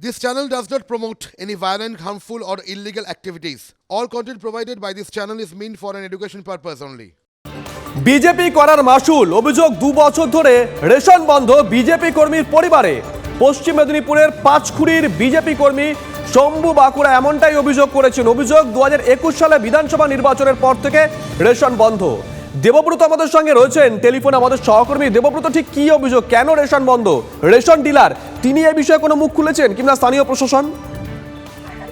This channel does not promote any violent, harmful, or illegal activities. All content provided by this channel is meant for an education purpose only. BJP করার মাসুল অভিযোগ দু বছর ধরে ration বন্ধ BJP কর্মীর পরিবারে। পশ্চিম মেদিনীপুরের পাঁচখুড়ির বিজেপি কর্মী শম্ভু বাঁকুড়া এমনটাই অভিযোগ করেছেন। অভিযোগ দু হাজার একুশ সালে বিধানসভা নির্বাচনের পর থেকে রেশন বন্ধ। দেবব্রত আমাদের সঙ্গে রয়েছেন। টেলিফোনে আমাদের সহকর্মী। দেবব্রত ঠিক কি অভিযোগ? কেন রেশন বন্ধ? রেশন ডিলার তিনি এই বিষয়ে কোনো মুখ খুলেছেন কিংবা স্থানীয় প্রশাসন?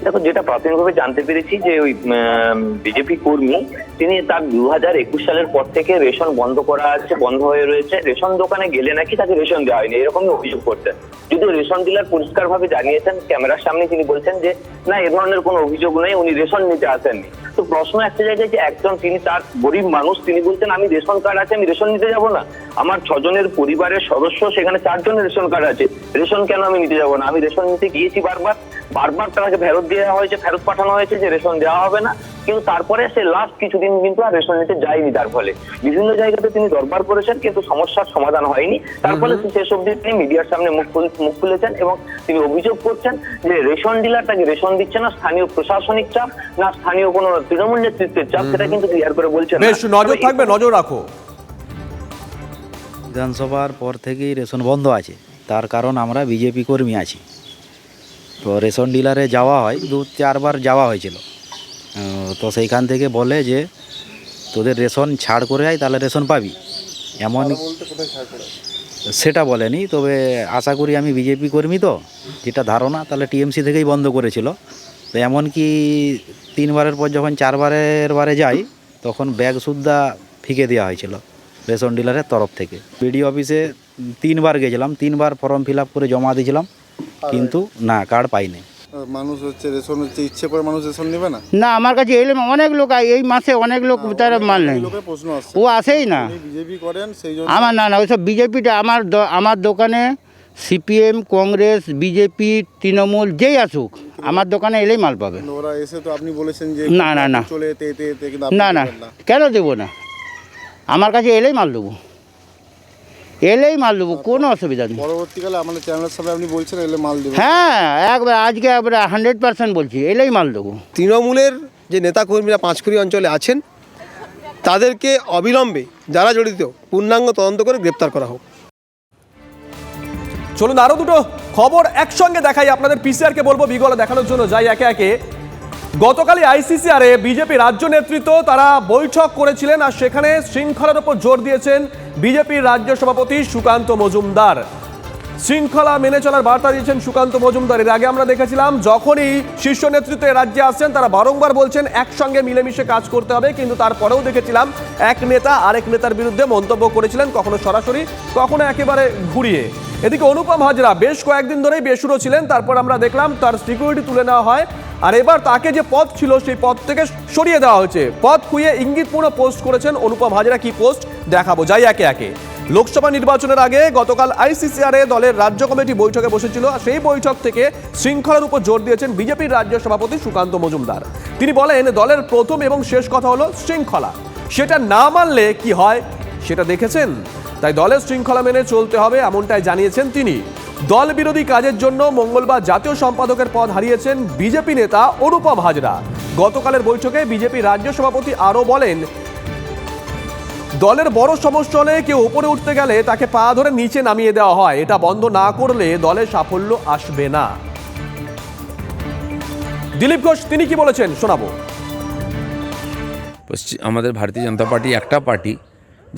দেখো যেটা প্রাথমিকভাবে জানতে পেরেছি যে ওই বিজেপি কর্মী, তিনি তার দু হাজার একুশ সালের পর থেকে রেশন বন্ধ করা আছে, বন্ধ হয়ে রয়েছে। রেশন দোকানে গেলে নাকি তাকে রেশন দেওয়া হয়নি, এরকমই অভিযোগ করতেন। যদিও রেশন ডিলার পরিষ্কার ভাবে জানিয়েছেন, ক্যামেরার সামনে তিনি বলছেন যে, না, এ ধরনের কোনো অভিযোগ নেই, উনি রেশন নিতে আসেননি। তো প্রশ্ন একটা জায়গায় যে একজন তিনি তার গরিব মানুষ, তিনি বলছেন, আমি রেশন কার্ড আছে, আমি রেশন নিতে যাব না। আমার ছজনের পরিবারের সদস্য, সেখানে চারজনের রেশন কার্ড আছে। রেশন কেন আমি নিতে যাব না? আমি রেশন নিতে গিয়েছি বারবার। বারবার তাকে ফেরত দেওয়া হয়েছে, ফেরত পাঠানো হয়েছে যে রেশন দেওয়া হবে না। কিন্তু তারপরে সে লাস্ট কিছুদিন কিন্তু আর রেশন নিতে যায়নি তার ফলে। বিভিন্ন জায়গাতে তিনি দরবার করেছেন কিন্তু সমস্যার সমাধান হয়নি। তার ফলে শেষ অব্দি তিনি মিডিয়ার সামনে মুখ মুখ খুলেছেন এবং তিনি অভিযোগ করছেন যে রেশন ডিলার তাকে রেশন দিচ্ছে না স্থানীয় প্রশাসনিক চাপ না স্থানীয় কোনো তৃণমূল নেতৃত্বের চাপ সেটা কিন্তু ক্লিয়ার করে বলছেন বেশ নজর থাকবে নজর রাখো। বিধানসভার পর থেকেই রেশন বন্ধ আছে। তার কারণ আমরা বিজেপি কর্মী আছি। তো রেশন ডিলারে যাওয়া হয় দু চারবার যাওয়া হয়েছিল। তো সেইখান থেকে বলে যে তোদের রেশন ছাড় করে আয় তাহলে রেশন পাবি। এমন সেটা বলেনি তবে আশা করি আমি বিজেপি কর্মী তো যেটা ধারণা তাহলে টিএমসি থেকেই বন্ধ করেছিল। তো এমনকি তিনবারের পর যখন চারবারের বারে যাই তখন ব্যাগ সুদ্ধা ফিকে দেওয়া হয়েছিল রেশন ডিলারের তরফ থেকে। বিডি অফিসে তিনবার গেছিলাম তিনবার ফর্ম ফিল আপ করে জমা দিয়েছিলাম কিন্তু না কার্ড পাইনি। মানুষ হচ্ছে রেশন হচ্ছে ইচ্ছে করে মানুষ রেশন নেবে না? না আমার কাছে এলে অনেক লোক এই মাসে অনেক লোক তার মাল নেই প্রশ্ন আসছে। ও আসেই না। বিজেপি করেন সেই জন্য আমার না না ওইসব বিজেপিটা আমার আমার দোকানে সিপিএম কংগ্রেস বিজেপি তৃণমূল যেই আসুক আমার দোকানে এলেই মাল পাবে। ওরা এসে তো আপনি বলেছেন যে না, না, না। চলে না না। কেন দেবো না? আমার কাছে এলেই মাল দেবো। এলেই মাল দেবো কোনো অসুবিধা নেই। পরবর্তীকালে আমাদের চ্যানেলের সামনে আপনি বলছেন এলে মাল দেবেন হ্যাঁ একবার আজকে একবার হান্ড্রেড পার্সেন্ট বলছি এলেই মাল দেবো। তৃণমূলের যে নেতাকর্মীরা পাঁচকুড়ি অঞ্চলে আছেন তাদেরকে অবিলম্বে যারা জড়িত পূর্ণাঙ্গ তদন্ত করে গ্রেপ্তার করা হোক। চলুন আরও দুটো খবর একসঙ্গে দেখাই আপনাদের পিসিআরকে বলব বিগল দেখানোর জন্য। যাই একে একে গতকালই আইসিসিআরে বিজেপি রাজ্য নেতৃত্ব তারা বৈঠক করেছিলেন আর সেখানে শৃঙ্খলার উপর জোর দিয়েছেন বিজেপির রাজ্য সভাপতি সুকান্ত মজুমদার। শৃঙ্খলা মেনে চলার বার্তা দিয়েছেন সুকান্ত মজুমদার। এর আগে আমরা দেখেছিলাম যখনই শীর্ষ নেতৃত্ব রাজ্যে আসছেন, তারা বারংবার বলছেন একসঙ্গে মিলেমিশে কাজ করতে হবে, কিন্তু তারপরেও দেখেছিলাম এক নেতা আরেক নেতার বিরুদ্ধে মন্তব্য করেছিলেন কখনো সরাসরি, কখনো একেবারে ঘুরিয়ে। এদিকে অনুপম হাজরা বেশ কয়েকদিন ধরেই বেসুরো ছিলেন, তারপর আমরা দেখলাম তার সিকিউরিটি তুলে নেওয়া হয় আর এবার তাকে যে পদ ছিল, সেই পদ থেকে সরিয়ে দেওয়া হয়েছে। পদ খুইয়ে ইঙ্গিতপূর্ণ পোস্ট করেছেন অনুপম হাজরা। কি পোস্ট? দেখাবো যাই একে একে। লোকসভা নির্বাচনের আগে গতকাল আইসিসিআরে দলের রাজ্য কমিটি বৈঠকে বসেছিল। আর সেই বৈঠক থেকে শৃঙ্খলার উপর জোর দিয়েছেন বিজেপির রাজ্য সভাপতি সুকান্ত মজুমদার। তিনি বলেন, দলের প্রথম এবং শেষ কথা হলো শৃঙ্খলা। সেটা না মানলে কি হয়, সেটা দেখেছেন? তাই দলের শৃঙ্খলা মেনে চলতে হবে, এমনটাই জানিয়েছেন তিনি। দল বিরোধী কাজের জন্য মঙ্গলবার জাতীয় সম্পাদকের পদ হারিয়েছেন বিজেপি নেতা অনুপম হাজরা গতকালের বৈঠকে বিজেপি রাজ্য সভাপতি আরও বলেন, দলের বড় সমস্যা হলে কেউ উপরে উঠতে গেলে তাকে পা ধরে নিচে নামিয়ে দেওয়া হয়। এটা বন্ধ না করলে দলের সাফল্য আসবে না। দিলীপ ঘোষ, তিনি কি বলেছেন? শোনাবো। পশ্চিম আমাদের ভারতীয় জনতা পার্টি একটা পার্টি,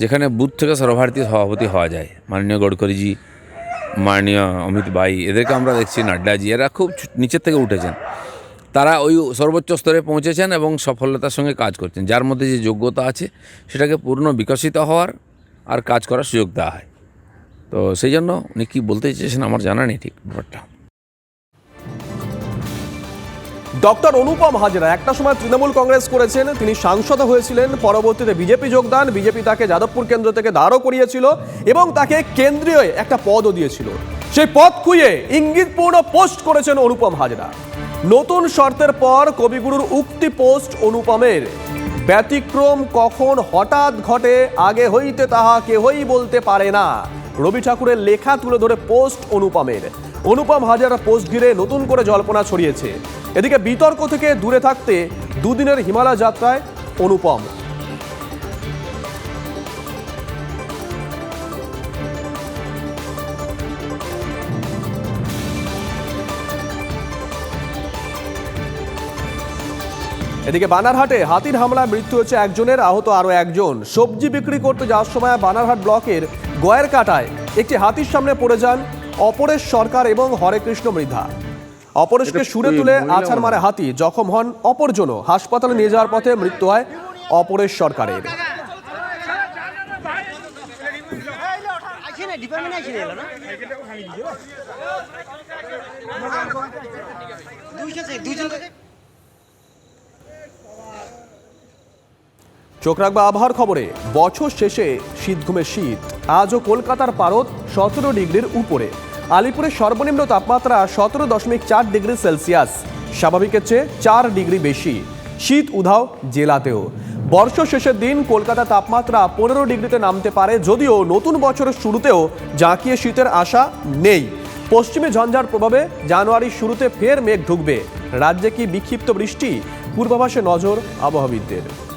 যেখানে বুথ থেকে সর্বভারতীয় সভাপতি হওয়া যায়। মাননীয় গডকরিজি মাননীয় অমিত ভাই, এদেরকে আমরা দেখছি নাড্ডাজি, এরা খুব নিচের থেকে উঠেছেন। তারা ওই সর্বোচ্চ স্তরে পৌঁছেছেন এবং সফলতার সঙ্গে কাজ করছেন, যার মধ্যে যে যোগ্যতা আছে সেটাকে পূর্ণ বিকশিত হওয়ার আর কাজ করার সুযোগ দেওয়া হয়। তো সেই জন্য উনি কী বলতে চেয়েছেন আমার জানা নেই ঠিক ব্যাপারটা। ডক্টর অনুপম হাজরা, একটা সময় তৃণমূল কংগ্রেস করেছেন, তিনি সাংসদ হয়েছিলেন, পরবর্তীতে বিজেপি যোগদান, বিজেপি তাকে যাদবপুর কেন্দ্র থেকে দাঁড়ও করিয়েছিল এবং তাকে কেন্দ্রীয় একটা পদও দিয়েছিল। সেই পদ খুইয়ে ইঙ্গিতপূর্ণ পোস্ট করেছেন অনুপম হাজরা। নতুন শর্তের পর কবিগুরুর উক্তি পোস্ট অনুপমের। ব্যতিক্রম কখন হঠাৎ ঘটে, আগে হইতে তাহা কেহই বলতে পারে না। রবি ঠাকুরের লেখা তুলে ধরে পোস্ট অনুপমের। অনুপম হাজার পোস্ট ঘিরে নতুন করে জল্পনা ছড়িয়েছে। এদিকে বিতর্ক থেকে দূরে থাকতে দুদিনের হিমালয় যাত্রায় অনুপম। এদিকে বানারহাটে হাতির হামলায় মৃত্যু হয়েছে একজনের, আহত আরও একজন। সবজি বিক্রি করতে যাওয়ার সময় বানারহাট ব্লকের গয়ের কাটায় একটি হাতির সামনে পড়ে যান অপরেশ সরকার এবং হরেকৃষ্ণ মৃধা। অপরেশকে সুরে তুলে আছাড় মারে হাতি জখম হন অপরজনও। হাসপাতালে নিয়ে যাওয়ার পথে মৃত্যু হয় অপরেশ সরকারের। চোখ রাখবা আবহাওয়ার খবরে বছর শেষে শীত ঘুমে শীত। আজও কলকাতার পারদ সতেরো ডিগ্রির উপরে। আলিপুরের সর্বনিম্ন তাপমাত্রা সতেরো দশমিক চার ডিগ্রি সেলসিয়াস। স্বাভাবিকের চেয়ে চার ডিগ্রি বেশি। শীত উধাও জেলাতেও। বর্ষ শেষের দিন কলকাতা তাপমাত্রা পনেরো ডিগ্রিতে নামতে পারে যদিও নতুন বছরের শুরুতেও জাঁকিয়ে শীতের আশা নেই। পশ্চিমে ঝঞ্ঝার প্রভাবে জানুয়ারির শুরুতে ফের মেঘ ঢুকবে। রাজ্যে কি বিক্ষিপ্ত বৃষ্টি? পূর্বাভাসে নজর আবহাওয়াবিদদের।